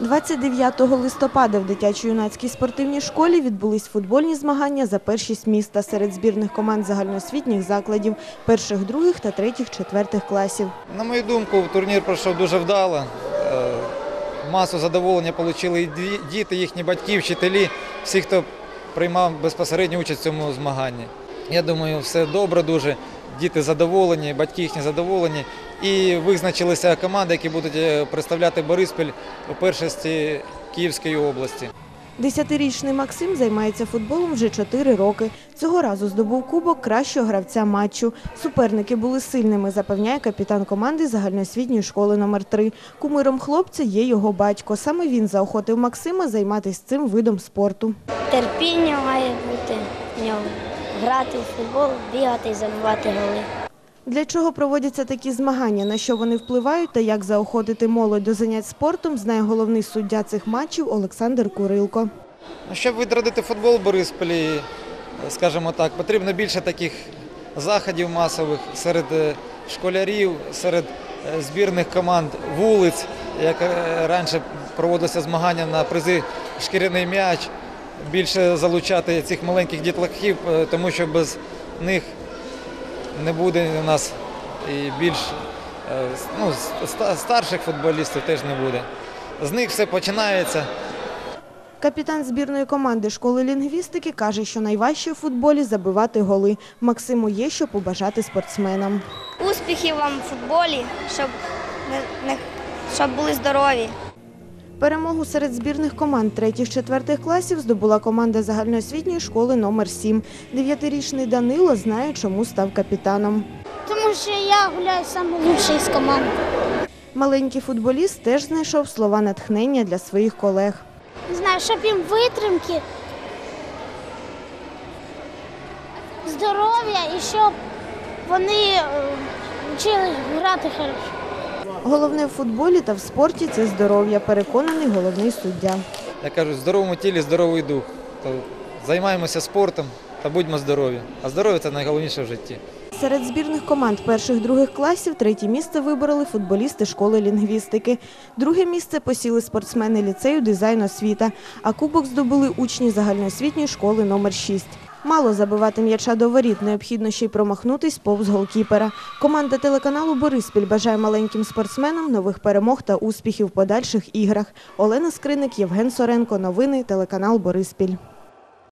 29 листопада в дитячо-юнацькій спортивній школі відбулись футбольні змагання за першість міста серед збірних команд загальноосвітніх закладів перших, других та третіх, четвертих класів. На мою думку, турнір пройшов дуже вдало. Е, Масу задоволення отримали і діти, їхні батьки, вчителі, всі, хто приймав безпосередню участь в цьому змаганні. Я думаю, все добре дуже. Діти задоволені, батьки їхні задоволені. І визначилися команди, які будуть е, представляти Бориспіль у першості Київської області. Десятирічний Максим займається футболом вже чотири роки. Цього разу здобув кубок кращого гравця матчу. Суперники були сильними, запевняє капітан команди загальноосвітньої школи номер 3 Кумиром хлопця є його батько. Саме він заохотив Максима займатися цим видом спорту. Терпіння має. Грати в футбол, бігати і забивати голи. Для чого проводяться такі змагання, на що вони впливають та як заохотити молодь до занять спортом, знає головний суддя цих матчів Олександр Курилко. Ну, Щоб відродити футбол в Борисполі, скажімо так, потрібно більше таких заходів масових серед е, школярів, серед е, збірних команд вулиць, як е, раніше проводилися змагання на призи шкіряний м'яч, більше залучати цих маленьких дітлахів, е, тому що без них не буде у нас і більш е, ну, старших футболістів теж не буде. З них все починається. Капітан збірної команди школи лінгвістики каже, що найважче в футболі забивати голи. Максиму є що побажати спортсменам. Успіхів вам в футболі, щоб, не, не, щоб були здорові. Перемогу серед збірних команд третіх-четвертих класів здобула команда загальноосвітньої школи номер 7 Дев'ятирічний Данило знає, чому став капітаном. Тому що я гуляю найкращий з команд. Маленький футболіст теж знайшов слова натхнення для своїх колег. Не знаю, щоб їм витримки, здоров'я і щоб вони е, вчили грати хорошо. Головне в футболі та в спорті це здоров'я, переконаний головний суддя. Я кажу, в здоровому тілі здоровий дух. То займаємося спортом та будьмо здорові. А здоров'я це найголовніше в житті. Серед збірних команд перших-других класів третє місце вибороли футболісти школи лінгвістики. Друге місце посіли спортсмени ліцею дизайн освіта, а кубок здобули учні загальноосвітньої школи номер 6. Мало забивати м'яча до воріт, необхідно ще й промахнутись повз голкіпера. Команда телеканалу Бориспіль бажає маленьким спортсменам нових перемог та успіхів в подальших іграх. Олена Скриник, Євген Соренко. Новини телеканал Бориспіль.